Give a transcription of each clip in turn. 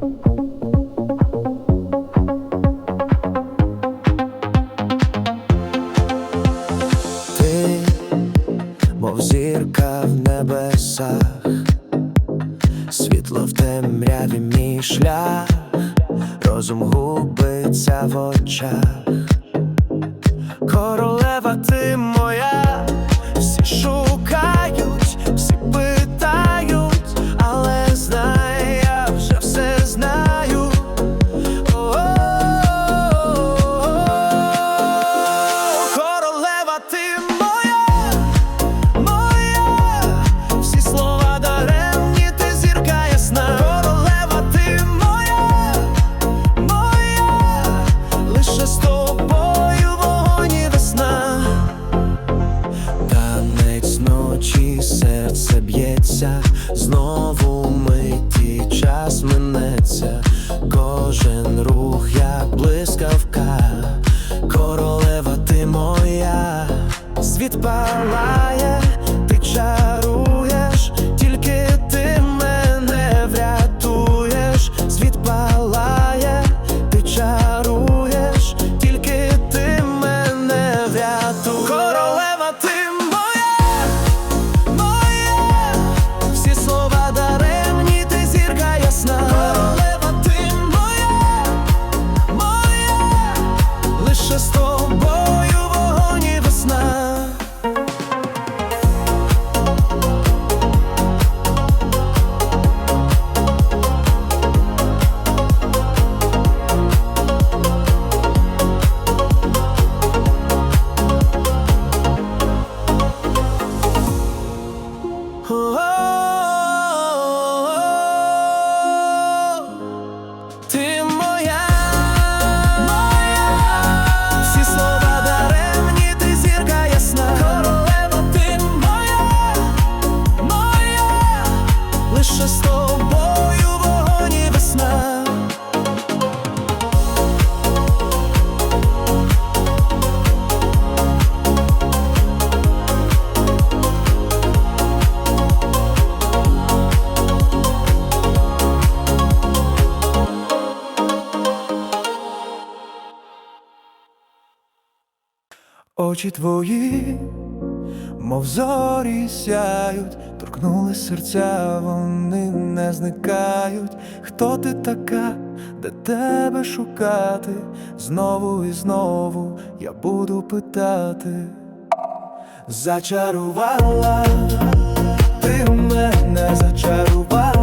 Ти, мов зірка в небесах, світло в темряві мій шлях, розум губиться в очах. Серце б'ється, знову миті час минеться, кожен рух, як блискавка, королева ти моя, світ палає, Очі твої, мов зорі сяють, торкнули серця, вони не зникають. Хто ти така, де тебе шукати? Знову і знову я буду питати. Зачарувала, ти мене зачарувала,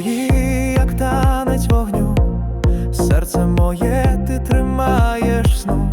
твої, як танець вогню, серце моє ти тримаєш сну,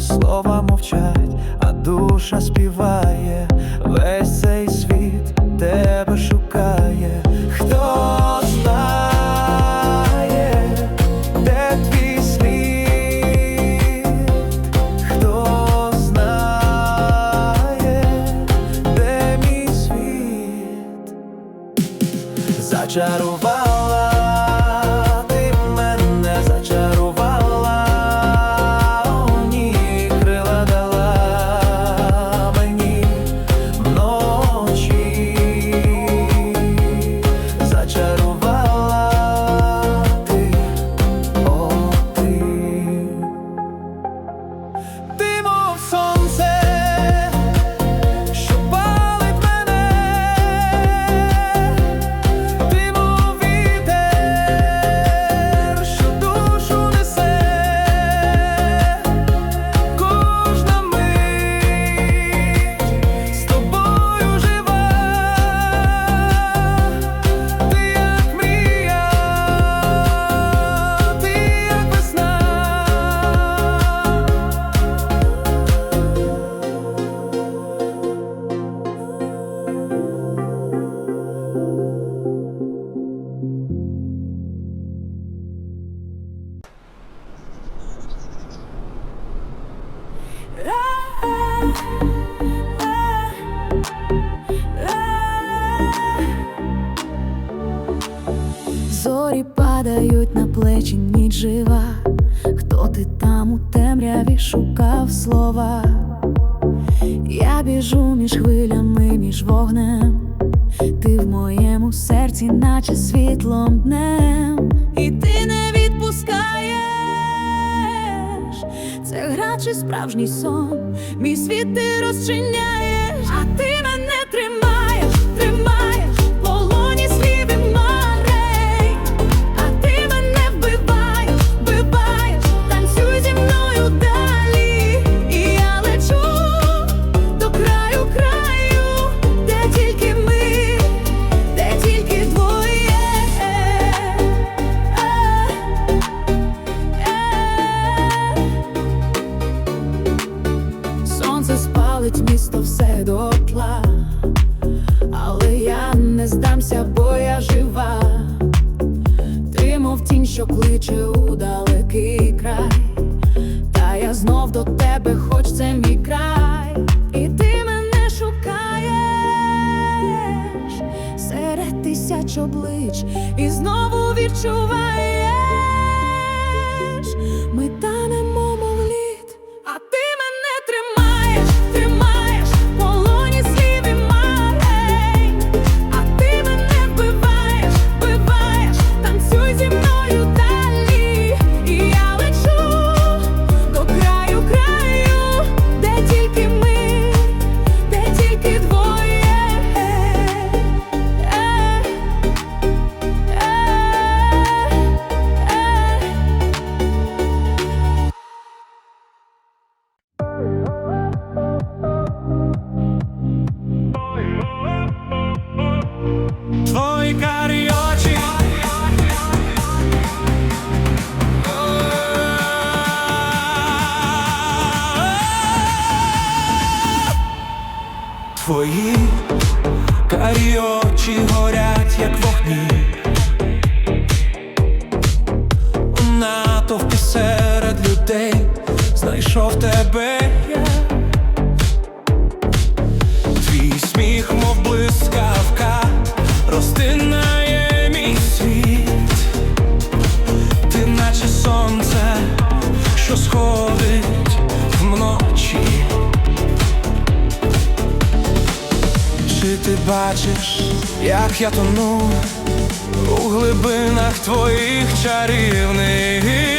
слова мовчать, а душа співає, весь цей світ тебе шукає. Зачарувала моєму серці, наче світлом днем, і ти не відпускаєш, це гра чи справжній сон, мій світ ти розчиняєш, а ти мене тисяч облич і знову відчуває. Твої. Карі очі горять, як вогні, натовпі серед людей знайшов тебе, твій мов блискавка, розтинає мій світ, ти наче сонце, що сходить. бачиш, як я тону у глибинах твоїх чарівних.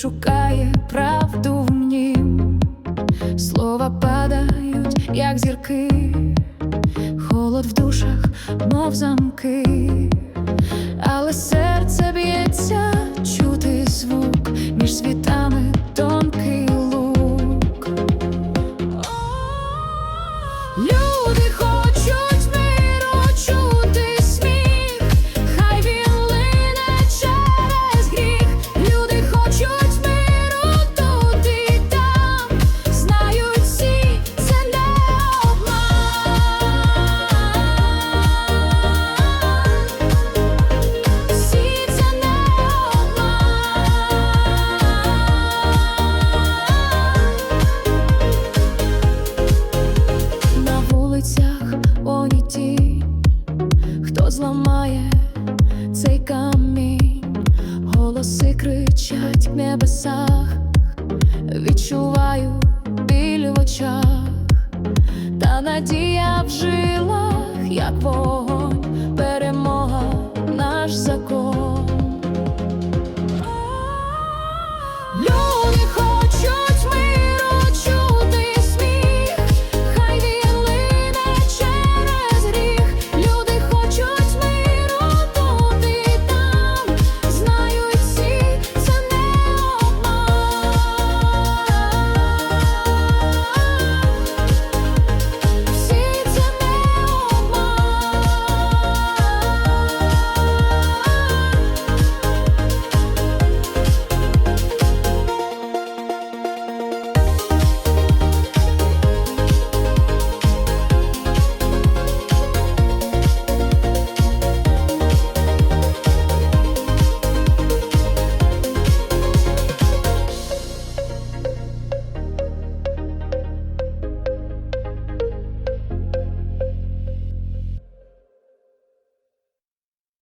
шукає правду в мені, слова падають, як зірки, холод в душах, мов замки.